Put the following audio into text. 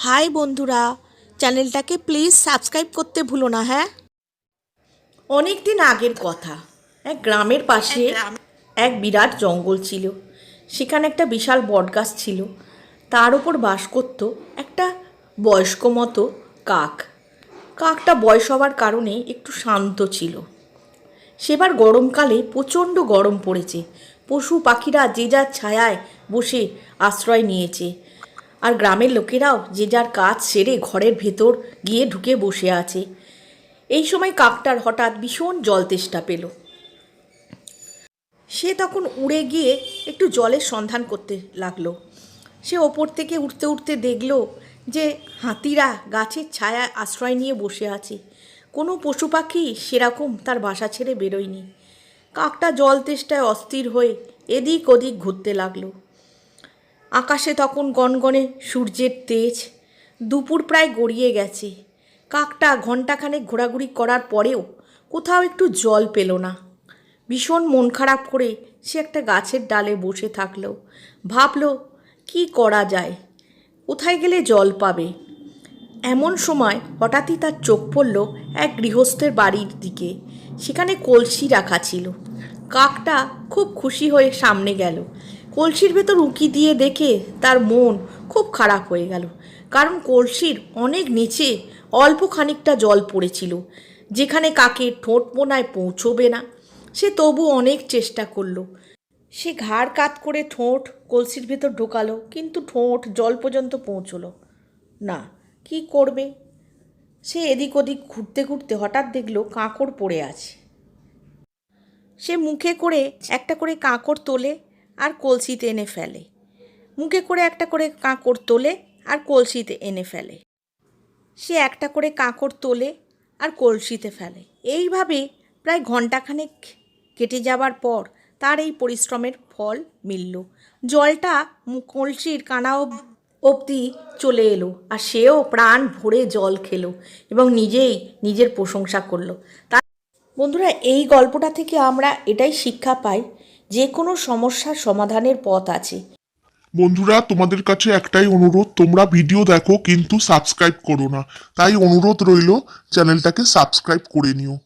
High বন্ধুরা চ্যানেলটাকে please subscribe করতে ভুলো না হ্যাঁ? অনেক দিন আগের কথা এক গ্রামের পাশে এক বিরাট জঙ্গল ছিল। সেখানে একটা বিশাল বটগাছ ছিল। তার ওপর বাস করত একটা বয়স্ক মতো কাক। কাকটা বয়স হওয়ার কারণে একটু শান্ত ছিল। সেবার গরমকালে প্রচণ্ড গরম পড়েছে। পশু পাখিরা যে যার ছায়ায় বসে আশ্রয় নিয়েছে। আর গ্রামের লোকেরাও যে যার কাজ সেরে ঘরের ভেতর গিয়ে ঢুকে বসে আছে। এই সময় কাকটার হঠাৎ ভীষণ জল তেষ্টা পেল। সে তখন উড়ে গিয়ে একটু জলের সন্ধান করতে লাগল। সে ওপর থেকে উঠতে উঠতে দেখল যে হাতিরা গাছের ছায়ায় আশ্রয় নিয়ে বসে আছে। কোনো পশু পাখি সেরকম তার বাসা ছেড়ে বেরোয়নি। কাকটা জল তেষ্টায় অস্থির হয়ে এদিক ওদিক ঘুরতে লাগল। আকাশে তখন গনগনে সূর্যের তেজ। দুপুর প্রায় গড়িয়ে গেছে। কাকটা ঘণ্টাখানেক ঘোরাঘুরি করার পরেও কোথাও একটু জল পেল না। ভীষণ মন খারাপ করে সে একটা গাছের ডালে বসে থাকল। ভাবলো, কি করা যায়? কোথায় গেলে জল পাবে? এমন সময় হঠাৎই তার চোখ পড়ল এক গৃহস্থের বাড়ির দিকে। সেখানে কলসি রাখা ছিল। কাকটা খুব খুশি হয়ে সামনে গেল। কলসির ভেতর উঁকি দিয়ে দেখে তার মন খুব খারাপ হয়ে গেল। কারণ কলসির অনেক নিচে অল্প খানিকটা জল পড়েছিল, যেখানে কাকে ঠোঁট মোনায় পৌঁছবে না। সে তবু অনেক চেষ্টা করল। সে ঘাড় কাত করে ঠোঁট কলসির ভেতর ঢোকালো, কিন্তু ঠোঁট জল পর্যন্ত পৌঁছলো। না, কি করবে? সে এদিক ওদিক ঘুরতে ঘুরতে হঠাৎ দেখল কাঁকড় পড়ে আছে। সে মুখে করে একটা করে কাঁকড় তোলে আর কলসিতে এনে ফেলে। মুখে করে একটা করে কাঁকড় তোলে আর কলসিতে এনে ফেলে। সে একটা করে কাঁকড় তোলে আর কলসিতে ফেলে। এইভাবে প্রায় ঘন্টাখানেক কেটে যাবার পর তার এই পরিশ্রমের ফল মিলল। জলটা কলসির কানা অব- অবধি চলে এলো আর সেও প্রাণ ভরে জল খেলো এবং নিজেই নিজের প্রশংসা করল। তা বন্ধুরা, এই গল্পটা থেকে আমরা এটাই শিক্ষা পাই যে কোনো সমস্যার সমাধানের পথ আছে। বন্ধুরা, তোমাদের কাছে একটাই অনুরোধ, তোমরা ভিডিও দেখো কিন্তু সাবস্ক্রাইব করো না। তাই অনুরোধ রইল, চ্যানেলটাকে সাবস্ক্রাইব করে নিও।